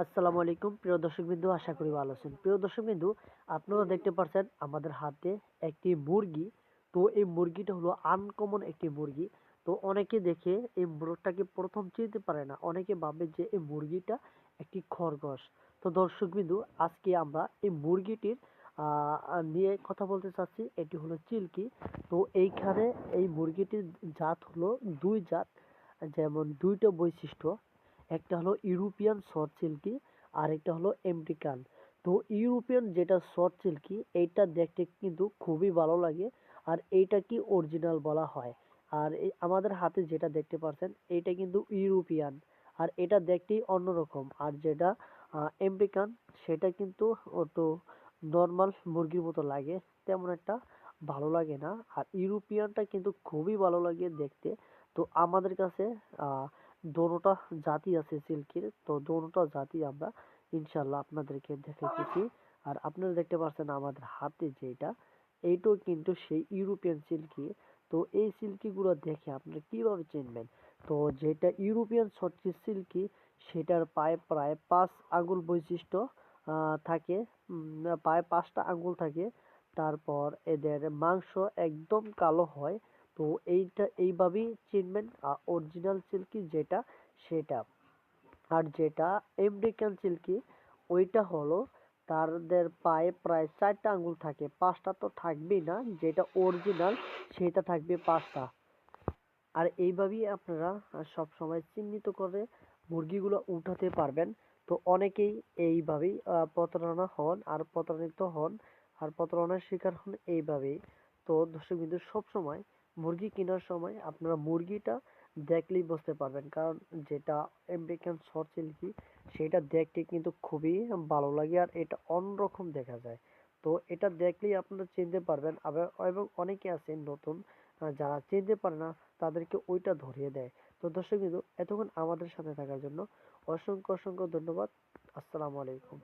আসসালামু আলাইকুম। প্রিয় দর্শক বিন্দু আশা করি ভালো আছেন। প্রিয় দর্শক বিন্দু আপনারা দেখতে পাচ্ছেন আমাদের হাতে একটি মুরগি। তো এই মুরগিটা হলো আনকমন একটি মুরগি। তো অনেকে দেখে এই মুরগটাকে প্রথম চিনতে পারে না। অনেকে ভাবে যে এই মুরগিটা একটি খরগোশ। তো দর্শক বিন্দু আজকে আমরা এই মুরগিটির নিয়ে কথা বলতে চাচ্ছি। এটি হলো চিল্কি। তো এইখানে এই মুরগিটির জাত হলো দুই জাত। যেমন দুইটা বৈশিষ্ট্য। একটা হলো ইউরোপিয়ান শর্ট সিল্কি, আর একটা হলো আমেরিকান। তো ইউরোপিয়ান যেটা শর্ট সিল্কি, এইটা দেখতে কিন্তু খুবই ভালো লাগে, আর এইটা কি অরিজিনাল বলা হয়। আর আমাদের হাতে যেটা দেখতে পাচ্ছেন এইটা কিন্তু ইউরোপিয়ান, আর এটা দেখতেই অন্যরকম। আর যেটা আমেরিকান, সেটা কিন্তু একটু নর্মাল মুরগির মতো লাগে, তেমন একটা ভালো লাগে না। আর ইউরোপিয়ানটা কিন্তু খুবই ভালো লাগে দেখতে। তো আমাদের কাছে দোনোটা জাতি আছে সিল্কের, তো দোনোটা জাতি আমরা ইনশাল্লাহ আপনাদেরকে দেখাইতেছি। আর আপনারা দেখতে পাচ্ছেন আমাদের হাতে যেটা, এইটাও কিন্তু সেই ইউরোপিয়ান সিল্কি। তো এই সিল্কিগুলো দেখে আপনারা কীভাবে চিনবেন? তো যেটা ইউরোপিয়ান সর্টি সিল্কি, সেটার পায়ে প্রায় পাঁচ আঙ্গুল বৈশিষ্ট্য থাকে। পায়ে পাঁচটা আঙ্গুল থাকে। তারপর এদের মাংস একদম কালো হয়। তো এইটা, এইভাবেই চিনবেন অরিজিনাল সিল্কি যেটা, সেটা। আর যেটা আমেরিকান সিল্কি ওইটা হলো তাদের পায়ে প্রায় চারটা আঙ্গুল থাকে। পাঁচটা তো থাকবেই না, যেটা অরিজিনাল সেটা থাকবে পাঁচটা। আর এইভাবেই আপনারা সব সময় চিহ্নিত করে মুরগিগুলো উঠাতে পারবেন। তো অনেকেই এইভাবেই প্রতারণা হন আর প্রতারিত হন। আর প্রতারণার শিকার হন এইভাবেই। তো দর্শক বিন্দু, সবসময় মুরগি কেনার সময় আপনারা মুরগিটা দেখলেই বুঝতে পারবেন। কারণ যেটা আমেরিকান শর্ট সিল্কি সেটা দেখতে কিন্তু খুবই ভালো লাগে আর এটা অন্যরকম দেখা যায়। তো এটা দেখলেই আপনারা চিনতে পারবেন। আবার এবং অনেকে আছে নতুন যারা চিনতে পারে না, তাদেরকে ওইটা ধরিয়ে দেয়। তো দর্শক বিন্দু এতক্ষণ আমাদের সাথে থাকার জন্য অসংখ্য অসংখ্য ধন্যবাদ। আসসালামু আলাইকুম।